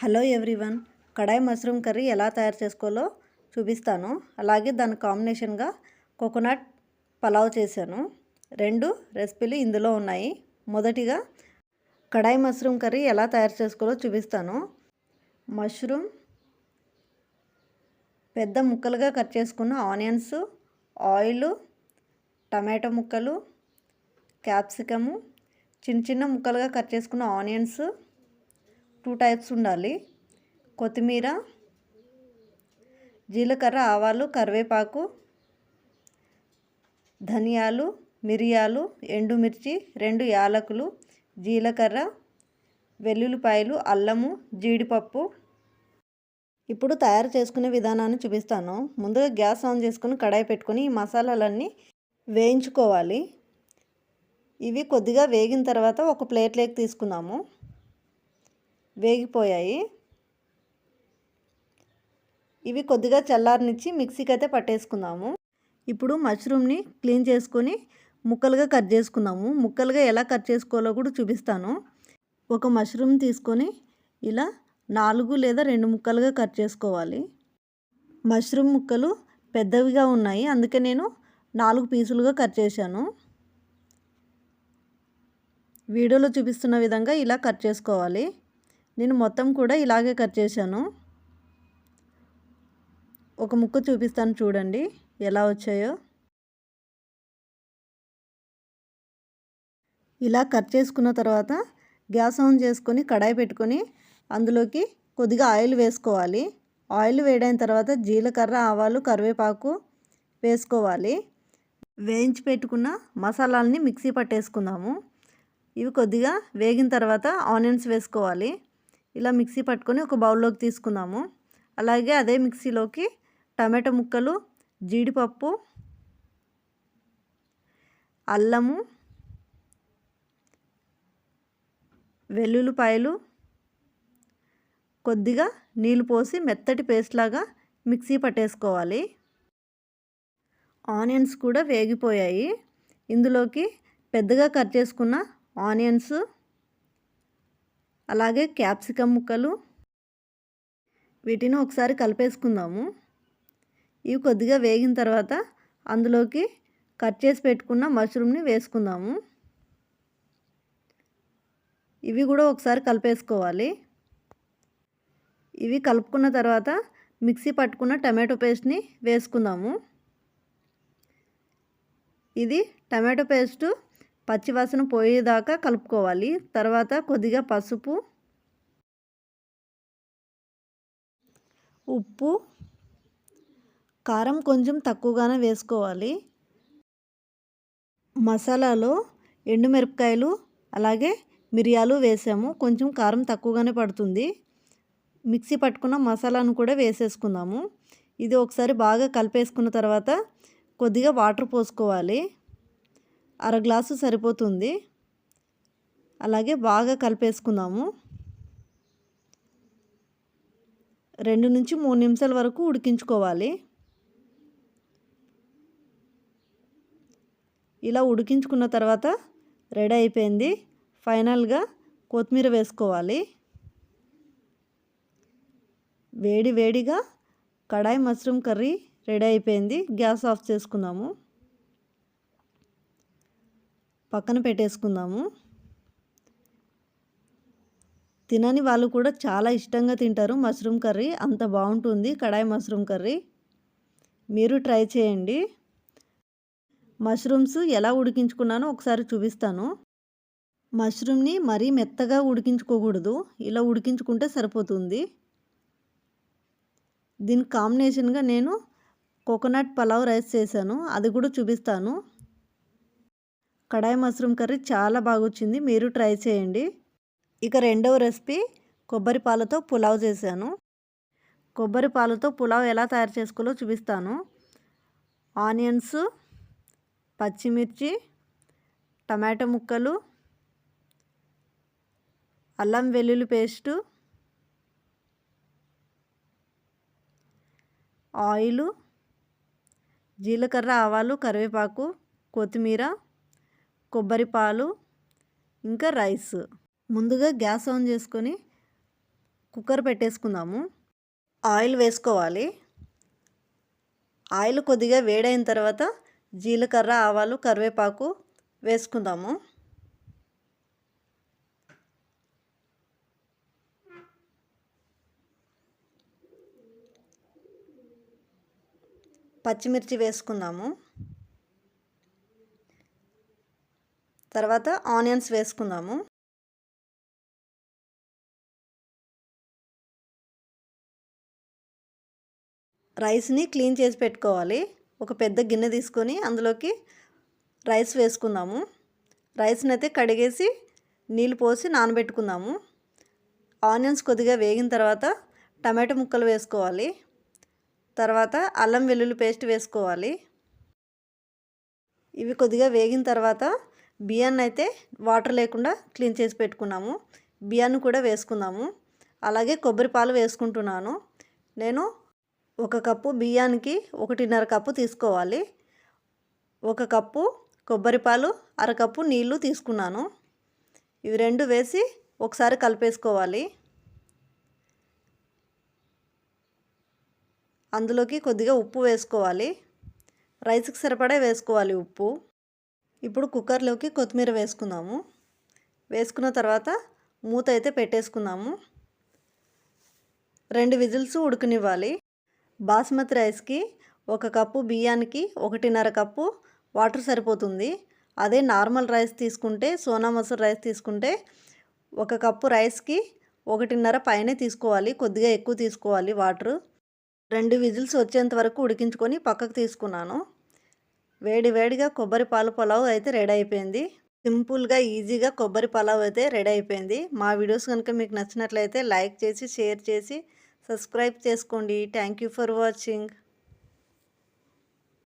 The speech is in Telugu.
Hello everyone kadai mushroom curry ఎలా తయారు చేసుకోవాలో చూపిస్తాను. అలాగే దాని కాంబినేషన్గా కోకోనట్ పలావ్ చేశాను. రెండు రెసిపీలు ఇందులో ఉన్నాయి. మొదటిగా కడాయి మష్రూమ్ కర్రీ ఎలా తయారు చేసుకోవాలో చూపిస్తాను. మష్రూమ్ పెద్ద ముక్కలుగా కట్ చేసుకున్న ఆనియన్స్ ఆయిల్ టమాటో ముక్కలు క్యాప్సికము చిన్న చిన్న ముక్కలుగా కట్ చేసుకున్న ఆనియన్స్ టూ టైప్స్ ఉండాలి. కొత్తిమీర జీలకర్ర ఆవాలు కరివేపాకు ధనియాలు మిరియాలు ఎండుమిర్చి రెండు యాలకులు జీలకర్ర వెల్లుల్లిపాయలు అల్లము జీడిపప్పు. ఇప్పుడు తయారు చేసుకునే విధానాన్ని చూపిస్తాను. ముందుగా గ్యాస్ ఆన్ చేసుకుని కడాయి పెట్టుకుని ఈ మసాలాలన్నీ వేయించుకోవాలి. ఇవి కొద్దిగా వేగిన తర్వాత ఒక ప్లేట్లోకి తీసుకుందాము వేగిపోయాయి. ఇవి కొద్దిగా చల్లారనిచ్చి మిక్సీకి అయితే పట్టేసుకుందాము ఇప్పుడు మష్రూమ్ని క్లీన్ చేసుకొని ముక్కలుగా కట్ చేసుకుందాము ముక్కలుగా ఎలా కట్ చేసుకోవాలో కూడా చూపిస్తాను. ఒక మష్రూమ్ తీసుకొని ఇలా నాలుగు లేదా రెండు ముక్కలుగా కట్ చేసుకోవాలి. మష్రూమ్ ముక్కలు పెద్దవిగా ఉన్నాయి. అందుకే నేను నాలుగు పీసులుగా కట్ చేశాను. వీడియోలో చూపిస్తున్న విధంగా ఇలా కట్ చేసుకోవాలి. నేను మొత్తం కూడా ఇలాగే కట్ చేశాను. ఒక ముక్క చూపిస్తాను చూడండి ఎలా వచ్చాయో. ఇలా కట్ చేసుకున్న తర్వాత గ్యాస్ ఆన్ చేసుకొని కడాయి పెట్టుకొని అందులోకి కొద్దిగా ఆయిల్ వేసుకోవాలి. ఆయిల్ వేడైన తర్వాత జీలకర్ర ఆవాలు కరివేపాకు వేసుకోవాలి. వేయించి పెట్టుకున్న మసాలాలని మిక్సీ పట్టేసుకుందాము. ఇవి కొద్దిగా వేగిన తర్వాత ఆనియన్స్ వేసుకోవాలి. ఇలా మిక్సీ పట్టుకొని ఒక బౌల్లోకి తీసుకుందాము అలాగే అదే మిక్సీలోకి టమాటో ముక్కలు జీడిపప్పు అల్లము వెల్లుల్లిపాయలు కొద్దిగా నీళ్ళు పోసి మెత్తటి పేస్ట్ లాగా మిక్సీ పట్టేసుకోవాలి. ఆనియన్స్ కూడా వేగిపోయాయి. ఇందులోకి పెద్దగా కట్ చేసుకున్న ఆనియన్స్ అలాగే క్యాప్సికమ్ ముక్కలు వీటిని ఒకసారి కలిపేసుకుందాము. ఇవి కొద్దిగా వేగిన తర్వాత అందులోకి కట్ చేసి పెట్టుకున్న మష్రూమ్ని వేసుకుందాము. ఇవి కూడా ఒకసారి కలిపేసుకోవాలి. ఇవి కలుపుకున్న తర్వాత మిక్సీ పట్టుకున్న టమాటో పేస్ట్ని వేసుకుందాము. ఇది టమాటో పేస్టు పచ్చివాసన పోయేదాకా కలుపుకోవాలి. తర్వాత కొద్దిగా పసుపు ఉప్పు కారం కొంచెం తక్కువగానే వేసుకోవాలి. మసాలాలో ఎండుమిరపకాయలు అలాగే మిరియాలు వేసాము. కొంచెం కారం తక్కువగానే పడుతుంది. మిక్సీ పట్టుకున్న మసాలాను కూడా వేసేసుకుందాము. ఇది ఒకసారి బాగా కలిపేసుకున్న తర్వాత కొద్దిగా వాటర్ పోసుకోవాలి. అర గ్లాసు సరిపోతుంది. అలాగే బాగా కలిపేసుకుందాము. రెండు నుంచి మూడు నిమిషాల వరకు ఉడికించుకోవాలి. ఇలా ఉడికించుకున్న తర్వాత రెడీ అయిపోయింది. ఫైనల్గా కొత్తిమీర వేసుకోవాలి. వేడి వేడిగా కడాయి మష్రూమ్ కర్రీ రెడీ అయిపోయింది. గ్యాస్ ఆఫ్ చేసుకుందాము. పక్కన పెట్టేసుకుందాము. తినని వాళ్ళు కూడా చాలా ఇష్టంగా తింటారు మష్రూమ్ కర్రీ. అంత బాగుంటుంది కడాయి మష్రూమ్ కర్రీ. మీరు ట్రై చేయండి. మష్రూమ్స్ ఎలా ఉడికించుకున్నానో ఒకసారి చూపిస్తాను. మష్రూమ్ని మరీ మెత్తగా ఉడికించుకోకూడదు. ఇలా ఉడికించుకుంటే సరిపోతుంది. దీని కాంబినేషన్గా నేను కోకోనట్ పలావ్ రైస్ చేశాను. అది కూడా చూపిస్తాను. కడాయి మష్రూమ్ కర్రీ చాలా బాగా వచ్చింది మీరు ట్రై చేయండి. ఇక రెండవ రెసిపీ కొబ్బరి పాలతో పులావ్ చేశాను. కొబ్బరి పాలతో పులావ్ ఎలా తయారు చేసుకోవాలో చూపిస్తాను. ఆనియన్స్ పచ్చిమిర్చి టమాటో ముక్కలు అల్లం వెల్లుల్లి పేస్టు ఆయిలు జీలకర్ర ఆవాలు కరివేపాకు కొత్తిమీర కొబ్బరి పాలు ఇంకా రైస్. ముందుగా గ్యాస్ ఆన్ చేసుకొని కుక్కర్ పెట్టేసుకుందాము. ఆయిల్ వేసుకోవాలి. ఆయిల్ కొద్దిగా వేడైన తర్వాత జీలకర్ర ఆవాలు కరివేపాకు వేసుకుందాము. పచ్చిమిర్చి వేసుకుందాము. తర్వాత ఆనియన్స్ వేసుకుందాము. రైస్ని క్లీన్ చేసి పెట్టుకోవాలి. ఒక పెద్ద గిన్నె తీసుకొని అందులోకి రైస్ వేసుకుందాము. రైస్ని అయితే కడిగేసి నీళ్ళు పోసి నానబెట్టుకుందాము. ఆనియన్స్ కొద్దిగా వేగిన తర్వాత టమాటో ముక్కలు వేసుకోవాలి. తర్వాత అల్లం వెల్లుల్లి పేస్ట్ వేసుకోవాలి. ఇవి కొద్దిగా వేగిన తర్వాత బియ్యాన్ని అయితే వాటర్ లేకుండా క్లీన్ చేసి పెట్టుకున్నాము. బియ్యాన్ని కూడా వేసుకుందాము. అలాగే కొబ్బరి పాలు వేసుకుంటున్నాను. నేను ఒక కప్పు బియ్యానికి ఒకటిన్నర కప్పు తీసుకోవాలి. ఒక కప్పు కొబ్బరి పాలు అరకప్పు నీళ్ళు తీసుకున్నాను. ఇవి రెండు వేసి ఒకసారి కలిపేసుకోవాలి. అందులోకి కొద్దిగా ఉప్పు వేసుకోవాలి. రైస్కి సరిపడే వేసుకోవాలి ఉప్పు. ఇప్పుడు కుక్కర్లోకి కొత్తిమీర వేసుకుందాము. వేసుకున్న తర్వాత మూత అయితే పెట్టేసుకుందాము. రెండు విజిల్స్ ఉడకనివ్వాలి. బాస్మతి రైస్కి ఒక కప్పు బియ్యానికి ఒకటిన్నర కప్పు వాటర్ సరిపోతుంది. అదే నార్మల్ రైస్ తీసుకుంటే సోనా మసూర్ రైస్ తీసుకుంటే ఒక కప్పు రైస్కి ఒకటిన్నర పైనే తీసుకోవాలి. కొద్దిగా ఎక్కువ తీసుకోవాలి వాటర్. రెండు విజిల్స్ వచ్చేంత వరకు ఉడికించుకొని పక్కకు తీసుకున్నాను. వేడి వేడిగా కొబ్బరి పాలు పులావ్ అయితే రెడీ అయిపోయింది. సింపుల్గా ఈజీగా కొబ్బరి పలావ్ అయితే రెడీ అయిపోయింది. మా వీడియోస్ కనుక మీకు నచ్చినట్లయితే లైక్ చేసి షేర్ చేసి సబ్స్క్రైబ్ చేసుకోండి. Thank you for watching.